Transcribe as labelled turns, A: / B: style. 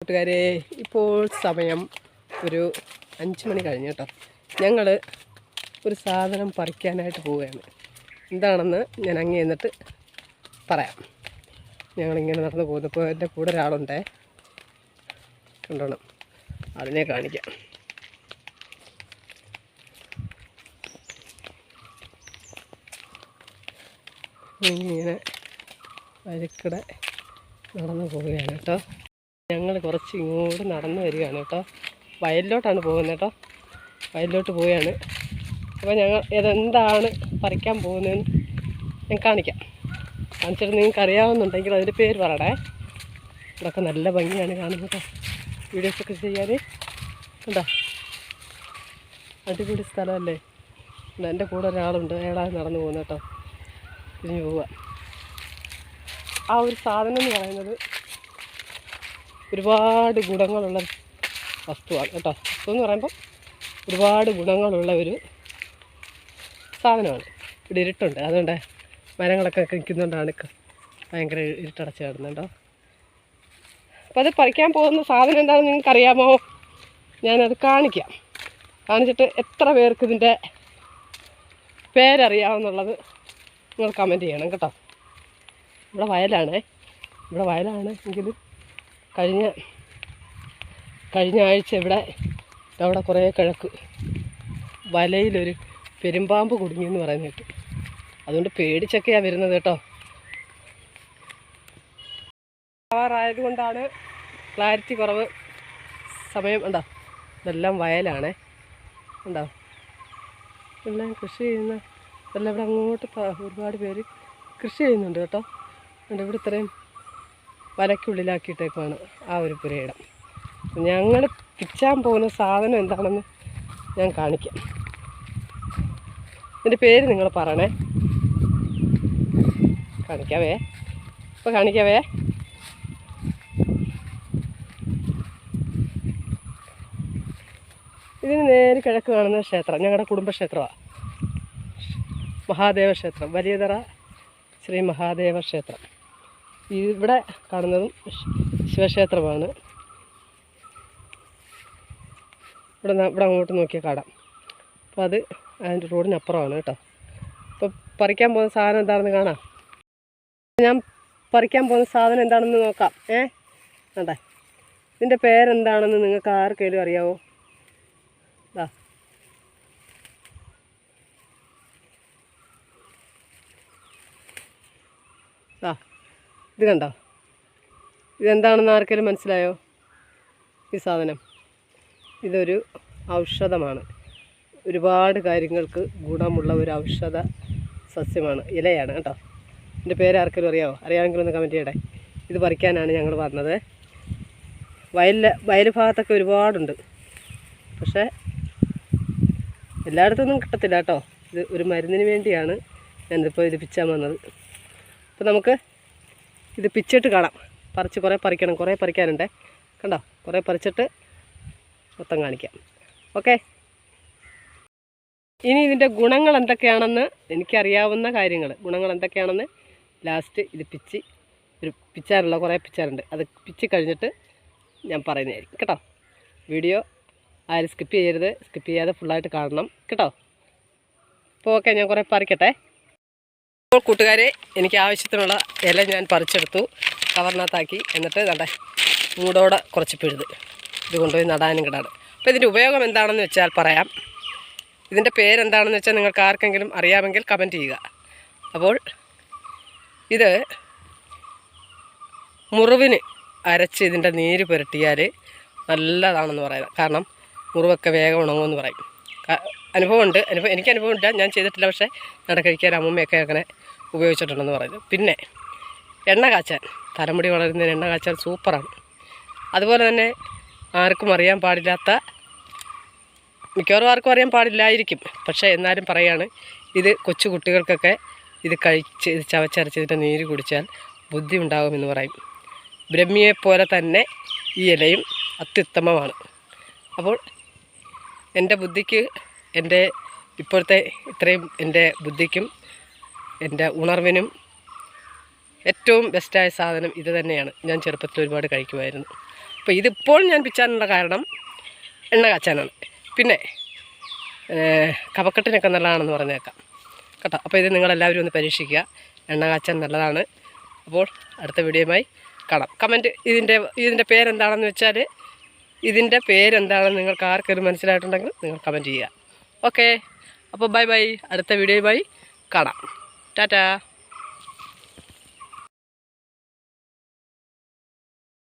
A: കൂട്ടുകാരെ ഇപ്പോൾ സമയം ഒരു അഞ്ച് മണി കഴിഞ്ഞ് കേട്ടോ. ഞങ്ങൾ ഒരു സാധനം പറിക്കാനായിട്ട് പോവുകയാണ്. എന്താണെന്ന് ഞാൻ അങ്ങ് എന്നിട്ട് പറയാം. ഞങ്ങളിങ്ങനെ നടന്ന് പോകുന്നപ്പോൾ എന്റെ കൂടെ ഒരാളുണ്ടേ. കണ്ടോണം അതിനെ കാണിക്കാം. ഇങ്ങനെ വഴിക്കടെ നടന്നു പോവുകയാണ് കേട്ടോ. ഞങ്ങൾ കുറച്ച് ഇങ്ങോട്ട് നടന്നു വരികയാണ് കേട്ടോ. വയലിലോട്ടാണ് പോകുന്നത് കേട്ടോ. വയലിലോട്ട് പോവുകയാണ്. അപ്പോൾ ഞങ്ങൾ ഇതെന്താണ് പറിക്കാൻ പോകുന്നതെന്ന് ഞാൻ കാണിക്കാം. കാണിച്ചിട്ട് നിങ്ങൾക്ക് അറിയാവുന്നുണ്ടെങ്കിൽ അതിന്റെ പേര് പറയണേ. ഇതൊക്കെ നല്ല ഭംഗിയാണ് കാണുന്നത് വീഡിയോസൊക്കെ ചെയ്യാൻ. കണ്ടോ? അടിപൊളി സ്ഥലമല്ലേ? എന്റെ കൂടെ ഒരാളുണ്ട്. അയാളാ നടന്നു പോകുന്നത് കേട്ടോ. ഇനി പോവുക. ആ ഒരു സാധനം എന്ന് പറയുന്നത് ഒരുപാട് ഗുണങ്ങളുള്ള വസ്തുവാണ് കേട്ടോ. വസ്തു എന്ന് പറയുമ്പോൾ ഒരുപാട് ഗുണങ്ങളുള്ള ഒരു സാധനമാണ്. ഇവിടെ ഇരുട്ടുണ്ട്. അതുകൊണ്ട് മരങ്ങളൊക്കെ നിൽക്കുന്നതുകൊണ്ടാണ് ഭയങ്കര ഇരുട്ടടച്ച് കിടന്നുണ്ടോ അപ്പോൾ അത് പറിക്കാൻ പോകുന്ന സാധനം എന്താണെന്ന് നിങ്ങൾക്ക് അറിയാമോ ഞാനത് കാണിക്കാം. കാണിച്ചിട്ട് എത്ര പേർക്ക് ഇതിന്റെ പേരറിയാമെന്നുള്ളത് നിങ്ങൾ കമന്റ് ചെയ്യണം കേട്ടോ. ഇവിടെ വയലാണേ. ഇവിടെ വയലാണ്. എങ്കിലും കഴിഞ്ഞ കഴിഞ്ഞ ആഴ്ച ഇവിടെ അവിടെ കുറേ കിഴക്ക് വലയിലൊരു പെരുമ്പാമ്പ് കുടുങ്ങിയെന്ന് പറയുന്ന കേട്ടു. അതുകൊണ്ട് പേടിച്ചൊക്കെയാണ് വരുന്നത് കേട്ടോ. ആവാറായത് കൊണ്ടാണ് ക്ലാരിറ്റി കുറവ്. സമയം ഉണ്ടോ ഇതെല്ലാം വയലാണേ. ഉണ്ടോ എല്ലാം കൃഷി ചെയ്യുന്ന എല്ലാം ഇവിടെ അങ്ങോട്ട് ഒരുപാട് പേര് കൃഷി ചെയ്യുന്നുണ്ട് കേട്ടോ. ഇവിടെ ഇത്രയും വലയ്ക്കുള്ളിലാക്കിയിട്ടേക്കുവാണ് ആ ഒരു പുരയിടം. ഞങ്ങൾ പിച്ചാൻ പോകുന്ന സാധനം എന്താണെന്ന് ഞാൻ കാണിക്കാം. എന്റെ പേര് നിങ്ങൾ പറയണേ. കാണിക്കാവേ? ഇപ്പോൾ കാണിക്കാവേ? ഇതിന് നേരെ കിഴക്ക് കാണുന്ന ക്ഷേത്രം ഞങ്ങളുടെ കുടുംബക്ഷേത്രമാണ് മഹാദേവ ക്ഷേത്രം വലിയതറ ശ്രീ മഹാദേവ ക്ഷേത്രം. ഇവിടെ കാണുന്നതും ശിവക്ഷേത്രമാണ്. ഇവിടെ ഇവിടെ അങ്ങോട്ട് നോക്കിയാൽ കാണാം. അപ്പോൾ അത് അതിന്റെ റോഡിനപ്പുറമാണ് കേട്ടോ. അപ്പോൾ പറിക്കാൻ പോകുന്ന സാധനം എന്താണെന്ന് കാണാം? ഞാൻ പറിക്കാൻ പോകുന്ന സാധനം എന്താണെന്ന് നോക്കാം. ഏ? അതെ ഇതിന്റെ പേരെന്താണെന്ന് നിങ്ങൾക്ക് ആർക്കെങ്കിലും അറിയാവോ? ദാ. ആ ഇത് കണ്ടോ? ഇതെന്താണെന്ന് ആർക്കെങ്കിലും മനസ്സിലായോ? ഈ സാധനം. ഇതൊരു ഔഷധമാണ്. ഒരുപാട് കാര്യങ്ങൾക്ക് ഗുണമുള്ള ഒരു ഔഷധ സസ്യമാണ്. ഇലയാണ് കേട്ടോ. എന്റെ പേര് ആർക്കെങ്കിലും അറിയാമോ അറിയാമെങ്കിൽ ഒന്ന് കമന്റ് ചെയ്യട്ടെ. ഇത് പറിക്കാനാണ് ഞങ്ങൾ വന്നത്. വയലിൽ വയൽ ഭാഗത്തൊക്കെ ഒരുപാടുണ്ട്. പക്ഷേ എല്ലായിടത്തൊന്നും കിട്ടത്തില്ല കേട്ടോ. ഇത് ഒരു മരുന്നിന് വേണ്ടിയാണ് ഞാനിതിപ്പോൾ ഇത് പിച്ചാൻ വന്നത്. അപ്പോൾ നമുക്ക് ഇത് പിച്ചിട്ട് കാണാം. പറിച്ച് കുറേ പറിക്കണം കുറേ പറിക്കാനുണ്ട്. കണ്ടോ? കുറേ പറിച്ചിട്ട് മൊത്തം കാണിക്കാം. ഓക്കെ? ഇനി ഇതിന്റെ ഗുണങ്ങൾ എന്തൊക്കെയാണെന്ന് എനിക്കറിയാവുന്ന കാര്യങ്ങൾ. ഗുണങ്ങൾ എന്തൊക്കെയാണെന്ന് ലാസ്റ്റ് ഇത് പിച്ചി ഒരു പിച്ചാറുള്ള കുറേ പിച്ചാറുണ്ട്. അത് പിച്ചി കഴിഞ്ഞിട്ട് ഞാൻ പറയുന്നതായിരിക്കും. കേട്ടോ? വീഡിയോ ആരും സ്കിപ്പ് ചെയ്യരുത്. സ്കിപ്പ് ചെയ്യാതെ ഫുള്ളായിട്ട് കാണണം. കേട്ടോ? അപ്പോൾ ഓക്കെ ഞാൻ കുറേ പറിക്കട്ടെ. അപ്പോൾ കൂട്ടുകാരെ എനിക്ക് ആവശ്യത്തിനുള്ള ഇല ഞാൻ പറിച്ചെടുത്തു. കവറിനകത്താക്കി. എന്നിട്ട് നട മൂടോടെ കുറച്ച് പിഴുത്. ഇത് കൊണ്ടുപോയി നടാനും കിടാണ് അപ്പോൾ ഇതിന്റെ ഉപയോഗം എന്താണെന്ന് വെച്ചാൽ പറയാം. ഇതിന്റെ പേരെന്താണെന്ന് വെച്ചാൽ നിങ്ങൾക്ക് ആർക്കെങ്കിലും അറിയാമെങ്കിൽ കമന്റ് ചെയ്യുക. അപ്പോൾ ഇത് മുറിവിന് അരച്ച് ഇതിന്റെ നീര് പുരട്ടിയാൽ നല്ലതാണെന്ന് പറയുന്നത് കാരണം മുറിവൊക്കെ വേഗം ഉണങ്ങുമെന്ന് പറയും. അനുഭവമുണ്ട്. അനുഭവം എനിക്ക് അനുഭവമില്ല. ഞാൻ ചെയ്തിട്ടില്ല. പക്ഷേ നട കഴിക്കാൻ അമ്മൂമ്മയൊക്കെ അങ്ങനെ ഉപയോഗിച്ചിട്ടുണ്ടെന്ന് പറയുന്നത്. പിന്നെ എണ്ണ കാച്ചാൻ. തലമുടി വളരുന്നതിന് എണ്ണ കാച്ചാൻ സൂപ്പറാണ്. അതുപോലെ തന്നെ ആർക്കും അറിയാൻ പാടില്ലാത്ത മിക്കവാറും ആർക്കും അറിയാൻ പാടില്ലായിരിക്കും. പക്ഷേ എന്നാലും പറയാണ് ഇത് കൊച്ചു കുട്ടികൾക്കൊക്കെ ഇത് കഴിച്ച് ഇത് ചവച്ചരച്ചതിന്റെ നീര് കുടിച്ചാൽ ബുദ്ധി ഉണ്ടാകുമെന്ന് പറയും ബ്രഹ്മിയെപ്പോലെ തന്നെ ഈ ഇലയും അത്യുത്തമമാണ്. അപ്പോൾ എന്റെ ബുദ്ധിക്ക് എന്റെ ഇപ്പോഴത്തെ ഇത്രയും എന്റെ ബുദ്ധിക്കും എന്റെ ഉണർവിനും ഏറ്റവും ബെസ്റ്റായ സാധനം ഇത് തന്നെയാണ്. ഞാൻ ചെറുപ്പത്തിൽ ഒരുപാട് കഴിക്കുമായിരുന്നു. അപ്പോൾ ഇതിപ്പോൾ ഞാൻ പിച്ചാനുള്ള കാരണം എണ്ണ കാച്ചാനാണ്. പിന്നെ കപക്കെട്ടിനൊക്കെ നല്ലതാണെന്ന് പറഞ്ഞേക്കാം. കേട്ടോ? അപ്പോൾ ഇത് നിങ്ങളെല്ലാവരും ഒന്ന് പരീക്ഷിക്കുക. എണ്ണ കാച്ചാൻ നല്ലതാണ്. അപ്പോൾ അടുത്ത വീഡിയോയുമായി കാണാം. കമന്റ് ഇതിന്റെ ഇതിന്റെ പേരെന്താണെന്ന് വെച്ചാൽ ഇതിന്റെ പേരെന്താണെന്ന് നിങ്ങൾക്ക് ആർക്കൊരു മനസ്സിലായിട്ടുണ്ടെങ്കിൽ നിങ്ങൾ കമന്റ് ചെയ്യുക. ഓക്കെ അപ്പോൾ ബൈ ബൈ അടുത്ത വീഡിയോയുമായി കാണാം. টাটা